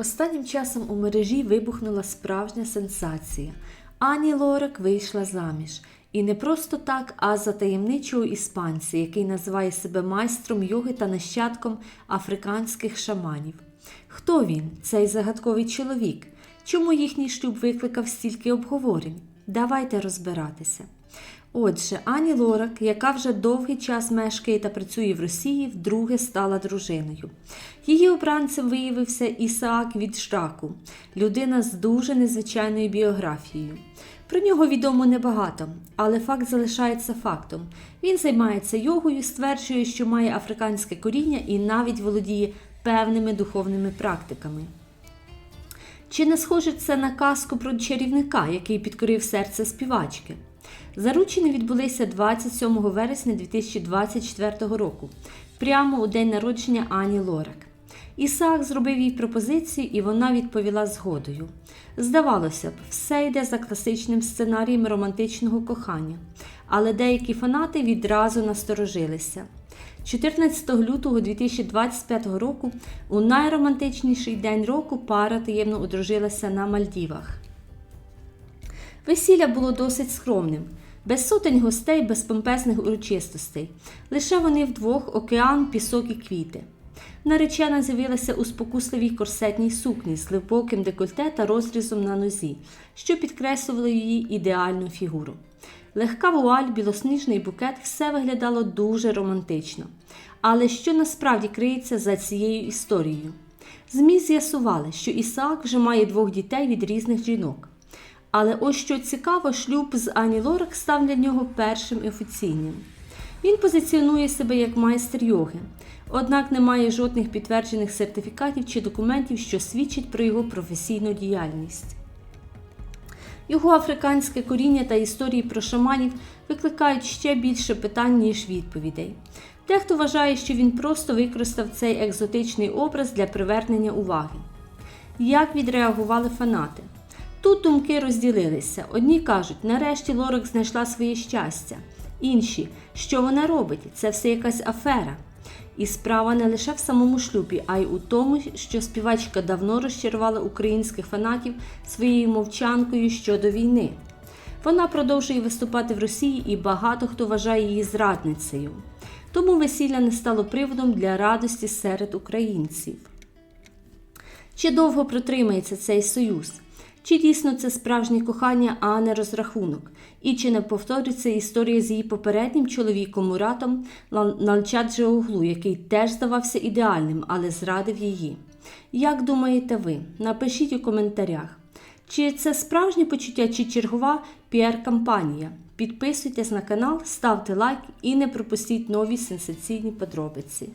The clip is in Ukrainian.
Останнім часом у мережі вибухнула справжня сенсація. Ані Лорак вийшла заміж. І не просто так, а за таємничого іспанця, який називає себе майстром йоги та нащадком африканських шаманів. Хто він, цей загадковий чоловік? Чому їхній шлюб викликав стільки обговорень? Давайте розбиратися. Отже, Ані Лорак, яка вже довгий час мешкає та працює в Росії, вдруге стала дружиною. Її обранцем виявився Ісаак від людина з дуже незвичайною біографією. Про нього відомо небагато, але факт залишається фактом. Він займається йогою, стверджує, що має африканське коріння і навіть володіє певними духовними практиками. Чи не схоже це на казку про чарівника, який підкорив серце співачки? Заручені відбулися 27 вересня 2024 року, прямо у день народження Ані Лорак. Ісаак зробив їй пропозицію, і вона відповіла згодою. Здавалося б, все йде за класичним сценарієм романтичного кохання, але деякі фанати відразу насторожилися. 14 лютого 2025 року, у найромантичніший день року, пара таємно одружилася на Мальдівах. Весілля було досить скромним, без сотень гостей, без помпезних урочистостей. Лише вони вдвох океан, пісок і квіти. Наречена з'явилася у спокусливій корсетній сукні з глибоким декольте та розрізом на нозі, що підкреслювало її ідеальну фігуру. Легка вуаль, білосніжний букет все виглядало дуже романтично. Але що насправді криється за цією історією? ЗМІ з'ясували, що Ісаак вже має двох дітей від різних жінок. Але ось що цікаво, шлюб з Ані Лорак став для нього першим і офіційним. Він позиціонує себе як майстер йоги, однак не має жодних підтверджених сертифікатів чи документів, що свідчать про його професійну діяльність. Його африканське коріння та історії про шаманів викликають ще більше питань, ніж відповідей. Дехто вважає, що він просто використав цей екзотичний образ для привернення уваги. Як відреагували фанати? Тут думки розділилися. Одні кажуть, нарешті Лорак знайшла своє щастя. Інші, що вона робить? Це все якась афера. І справа не лише в самому шлюбі, а й у тому, що співачка давно розчарувала українських фанатів своєю мовчанкою щодо війни. Вона продовжує виступати в Росії, і багато хто вважає її зрадницею. Тому весілля не стало приводом для радості серед українців. Чи довго протримається цей союз? Чи дійсно це справжнє кохання, а не розрахунок? І чи не повториться історія з її попереднім чоловіком Муратом Налчаджеоглу, який теж здавався ідеальним, але зрадив її? Як думаєте ви? Напишіть у коментарях. Чи це справжнє почуття, чи чергова піар-кампанія? Підписуйтесь на канал, ставте лайк і не пропустіть нові сенсаційні подробиці.